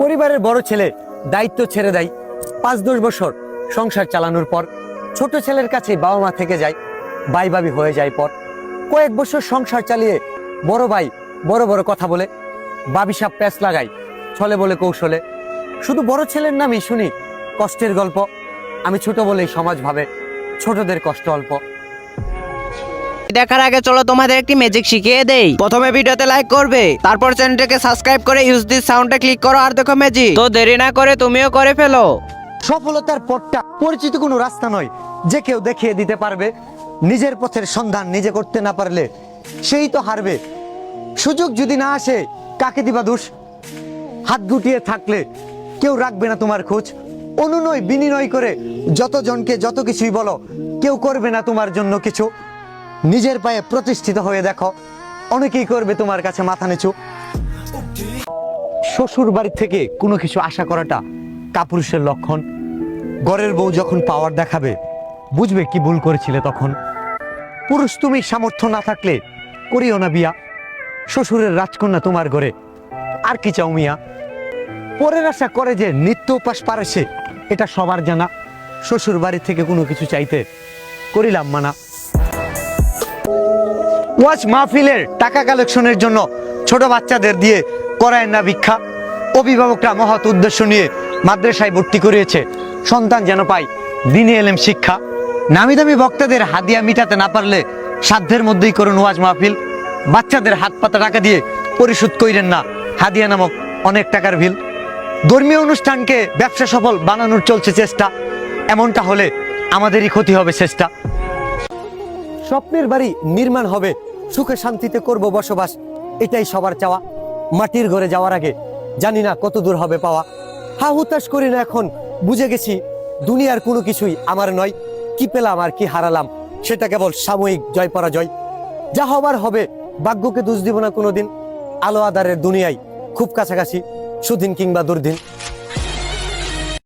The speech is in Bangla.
পরিবারের বড় ছেলে দায়িত্ব ছেড়ে দেয়। পাঁচ দশ বছর সংসার চালানোর পর ছোট ছেলের কাছে বাবা মা থেকে যায় বাই ভাবি হয়ে যায় পর। কয়েক বছর সংসার চালিয়ে বড় ভাই বড় বড় কথা বলে বাবি সাপ প্যাঁচ লাগায়, ছলে বলে কৌশলে। শুধু বড় ছেলের নামই শুনি কষ্টের গল্প। আমি ছোট বলেই সমাজ ভাবে, ছোটদের কষ্ট অল্প। দেখার আগে চলো তোমাদের একটি ম্যাজিক শিখিয়ে দেই। প্রথমে ভিডিওতে লাইক করবে, তারপর চ্যানেলটাকে সাবস্ক্রাইব করে ইউজ দিস সাউন্ডে ক্লিক করো আর দেখো ম্যাজিক তো দেরি না করে তুমিও করে ফেলো। সফলতার পথটা পরিচিত কোনো রাস্তা নয়, যে কেউ দেখিয়ে দিতে পারবে। নিজের পথের সন্ধান নিজে করতে না পারলে সেই তো হারবে। সুযোগ যদি না আসে, কাকে দিবা দোষ? হাত গুটিয়ে থাকলে কেউ রাখবে না তোমার খোঁজ। অনুনয় বিনিময় করে যতজনকে যত কিছুই বলো, কেউ করবে না তোমার জন্য কিছু। নিজের পায়ে প্রতিষ্ঠিত হয়ে দেখো। অনেকেই করবে তোমার কাছে মাথা নিচু। শ্বশুর বাড়ি থেকে কোনো কিছু আশা করাটা কাপুরুষের লক্ষণ। ঘরের বউ যখন পাওয়ার দেখাবে, বুঝবে কি ভুল করেছিলে তখন। পুরুষ তুমি সামর্থ্য না থাকলে করিও না বিয়া। শ্বশুরের রাজকন্যা তোমার ঘরে, আর কি চাও মিয়া? পরের আশা করে যে নিত্য উপাস পারে সে, এটা সবার জানা। শ্বশুর বাড়ি থেকে কোনো কিছু চাইতে করিলাম মানা। ওয়াজ মাহফিলের টাকা কালেকশনের জন্য ছোট বাচ্চাদের দিয়ে করায় না ভিক্ষা। অভিভাবকরা মহৎ উদ্দেশ্য নিয়ে মাদ্রাসায় ভর্তি করিয়েছে। সন্তান যেন পায় দিনে এলেম শিক্ষা। নামি দামি বক্তাদের হাদিয়া মিটাতে না পারলে সাধ্যের মধ্যেই করুন ওয়াজ মাহফিল। বাচ্চাদের হাত পাতা টাকা দিয়ে পরিশোধ কইরেন না হাদিয়া নামক অনেক টাকার বিল। ধর্মীয় অনুষ্ঠানকে ব্যবসা সফল বানানোর চলছে চেষ্টা। এমনটা হলে আমাদেরই ক্ষতি হবে চেষ্টা। স্বপ্নের বাড়ি নির্মাণ হবে, সুখে শান্তিতে করব বসবাস, এটাই সবার চাওয়া। মাটির ঘরে যাওয়ার আগে জানি না কত দূর হবে পাওয়া। হা হুতাশ করি না এখন, বুঝে গেছি দুনিয়ার কোনো কিছুই আমার নয়। কি পেলাম আর কি হারালাম, সেটা কেবল সাময়িক জয় পরাজয় যা হবার হবে, ভাগ্যকে দোষ দিব না কোনোদিন। আলো আদারের দুনিয়ায় খুব কাছাকাছি, সুদিন কিংবা দুর্দিন।